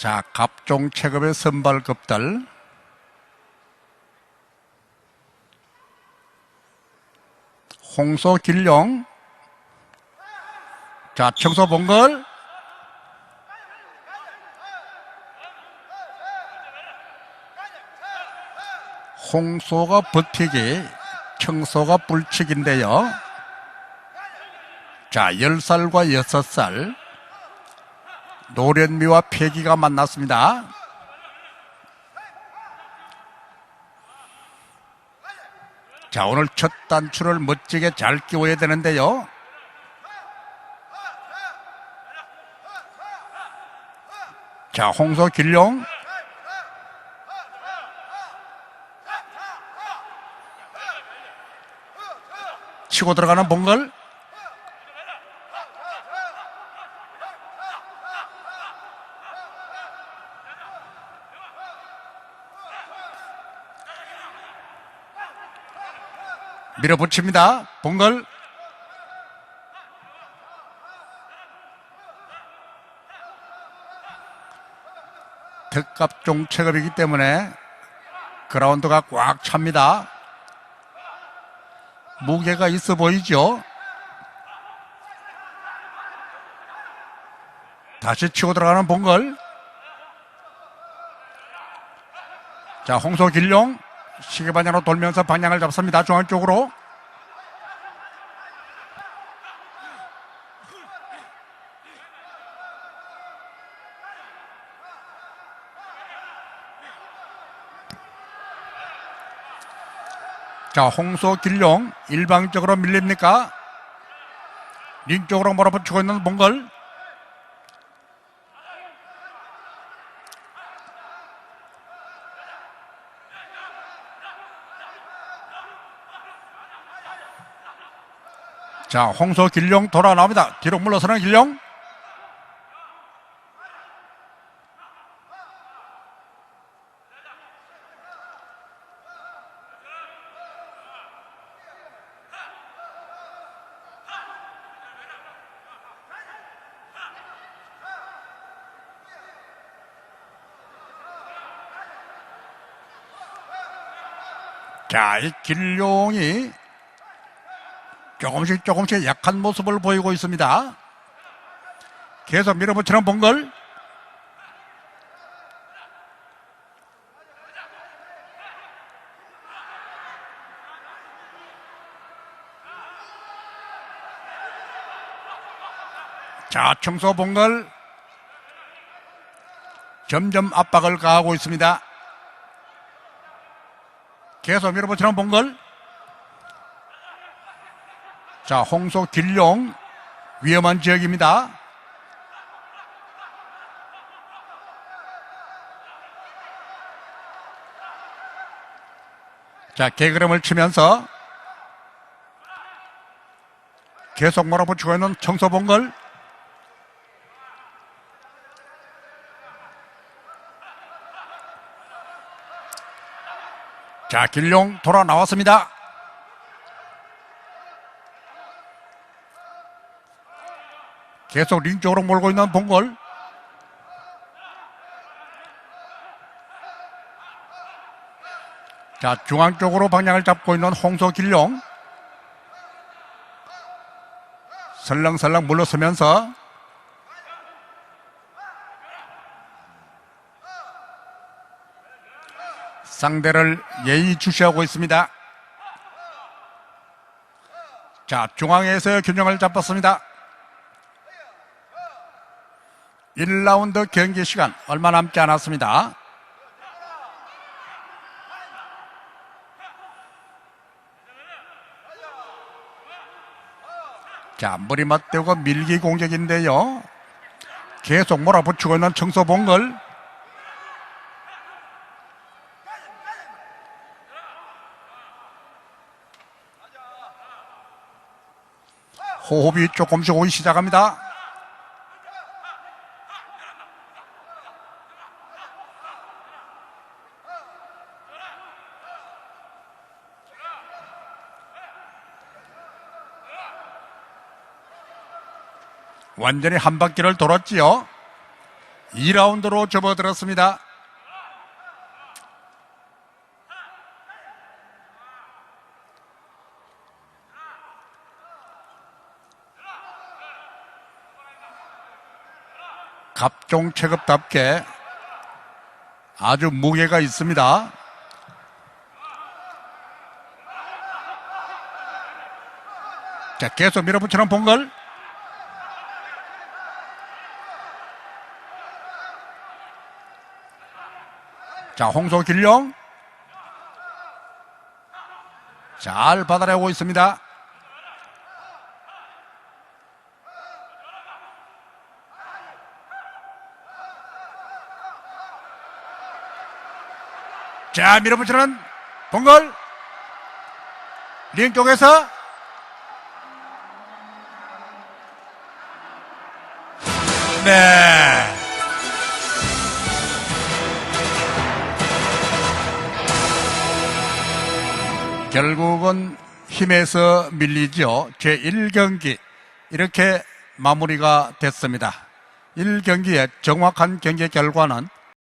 자, 갑종 체급의 선발급들. 홍소 길룡. 자, 청소 본걸. 홍소가 버티기, 청소가 불치기인데요. 자, 10살과 6살. 노련미와 폐기가 만났습니다. 자, 오늘 첫 단추를 멋지게 잘 끼워야 되는데요. 자, 홍소 길룡. 치고 들어가는 봉걸. 밀어붙입니다. 봉걸. 특갑종 체급이기 때문에 그라운드가 꽉 찹니다. 무게가 있어 보이죠? 다시 치고 들어가는 봉걸. 자, 홍소 길룡. 시계 방향으로 돌면서 방향을 잡습니다. 중앙 쪽으로. 자, 홍소 길룡 일방적으로 밀립니까? 링 쪽으로 몰아붙이고 있는 몽골. 자, 홍소 길룡 돌아 나옵니다. 뒤로 물러서는 길룡. 자, 이 길룡이 조금씩 조금씩 약한 모습을 보이고 있습니다. 계속 밀어붙이는 봉걸. 자, 청소 봉걸. 점점 압박을 가하고 있습니다. 계속 밀어붙이는 봉걸. 자, 홍소 길룡 위험한 지역입니다. 자, 개그램을 치면서 계속 몰아붙이고 있는 청소봉걸 자, 길룡 돌아 나왔습니다. 계속 링 쪽으로 몰고 있는 봉골. 자, 중앙 쪽으로 방향을 잡고 있는 홍소 길룡. 설렁설렁 물러서면서 상대를 예의주시하고 있습니다. 자, 중앙에서 균형을 잡았습니다. 1라운드 경기 시간 얼마 남지 않았습니다. 자, 머리 맞대고 밀기 공격인데요. 계속 몰아붙이고 있는 청소봉걸. 호흡이 조금씩 오기 시작합니다. 완전히 한 바퀴를 돌았지요. 2라운드로 접어들었습니다. 갑종 체급답게 아주 무게가 있습니다. 자, 계속 밀어붙이는 봉걸. 자, 홍소 길령. 잘 받아내고 있습니다. 자, 밀어붙이는 봉걸. 링 쪽에서 네. 결국은 힘에서 밀리죠. 제1경기 이렇게 마무리가 됐습니다. 1경기의 정확한 경기 결과는